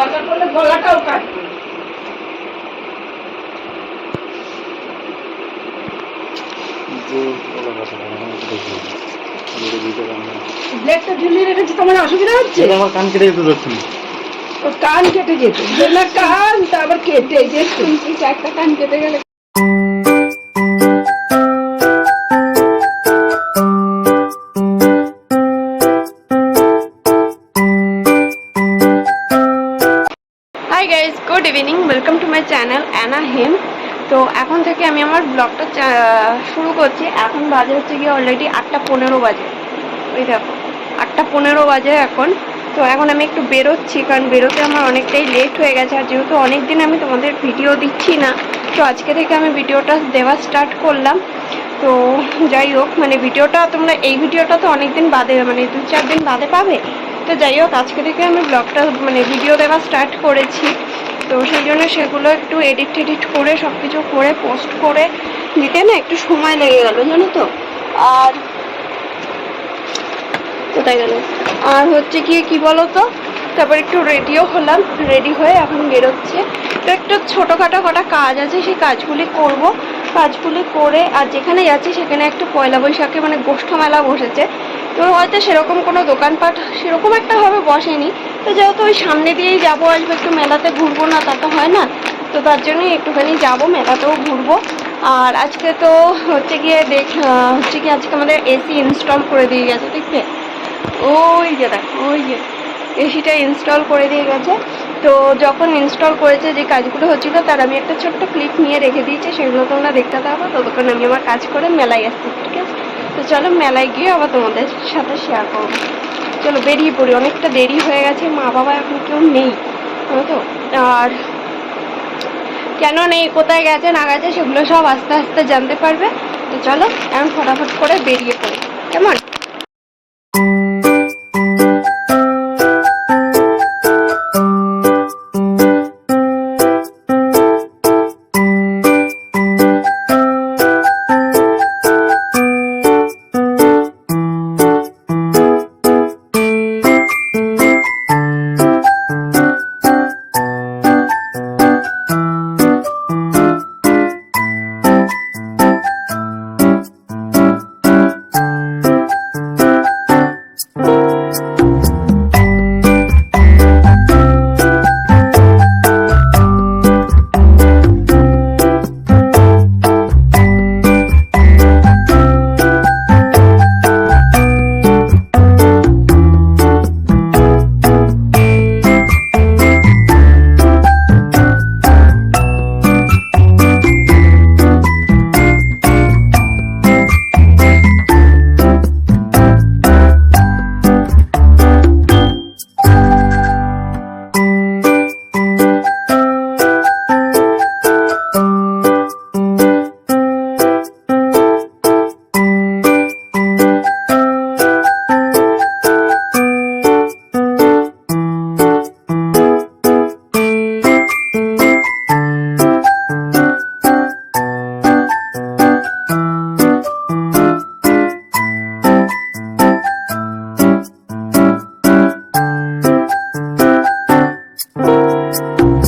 দরকার পড়লে গলাটাও কাটবো। ব্লেডটা ঝুলিয়ে রেখেছি তোমার অসুবিধা হচ্ছে? আমার কান কেটে যেতে কান কেটে যেত। কান তারপর কেটে যেত। একটা কান কেটে গেলে good evening, welcome to my channel Anna হেম। তো এখন থেকে আমি আমার ব্লগটা শুরু করছি। এখন বাজে হচ্ছে গিয়ে অলরেডি আটটা পনেরো বাজে। ওই দেখো, আটটা পনেরো বাজে এখন। তো এখন আমি একটু বেরোচ্ছি, কারণ বেরোতে আমার অনেকটাই লেট হয়ে গেছে। আর যেহেতু অনেক দিন আমি তোমাদের ভিডিও দিচ্ছি না, তো আজকে থেকে আমি ভিডিওটা দেওয়া স্টার্ট করলাম। তো যাই হোক মানে ভিডিওটা তোমরা, এই ভিডিওটা তো অনেক দিন বাদে মানে দু চার দিন বাদে পাবে। তো যাই হোক, আজকে থেকে আমি ব্লগটা মানে ভিডিও দেওয়া স্টার্ট করেছি। তো সেই জন্য সেগুলো একটু এডিট টেডিট করে সব কিছু করে পোস্ট করে দিতে না একটু সময় লেগে গেল, জানো তো? আর কোথায় গেল? আর হচ্ছে কি কি বলো তো তারপর একটু রেডিও হলাম রেডি হয়ে এখন বেরোচ্ছে। তো একটু ছোটোখাটো কটা কাজ আছে, সেই কাজগুলি করব। কাজগুলি করে আর যেখানে যাচ্ছি সেখানে একটু পয়লা বৈশাখে মানে গোষ্ঠ মেলা বসেছে। তো হয়তো সেরকম কোনো দোকানপাট সেরকম একটা ভাবে বসেনি। তো যেহেতু ওই সামনে দিয়েই যাব, আসব একটু মেলাতে ঘুরবো না, তা তো হয় না। তো তার জন্যই একটুখানি যাব, মেলাতেও ঘুরবো। আর আজকে তো হচ্ছে গিয়ে দেখ হচ্ছে কি আজকে আমাদের এসি ইনস্টল করে দিয়ে গেছে, দেখবে? ওই যে দেখো, ওই যে এসিটা ইনস্টল করে দিয়ে গেছে। তো যখন ইনস্টল করেছে যে কাজগুলো হচ্ছিল, তার আমি একটা ছোট্ট ক্লিপ নিয়ে রেখে দিয়েছি, সেগুলো তোমরা দেখতে থাকো। ততক্ষণ আমি আমার কাজ করে মেলায় আসছি, ঠিক আছে? তো চলো মেলায় গিয়ে আবার তোমাদের সাথে শেয়ার করব। চলো বেরিয়ে পড়ি, অনেকটা দেরি হয়ে গেছে মা বাবা এখন কেউ নেই তো? আর কেন নেই, কোথায় গেছে, না গেছে, সেগুলো সব আস্তে আস্তে জানতে পারবে। তো চলো, এখন ফটাফট করে বেরিয়ে পড়ি, কেমন? you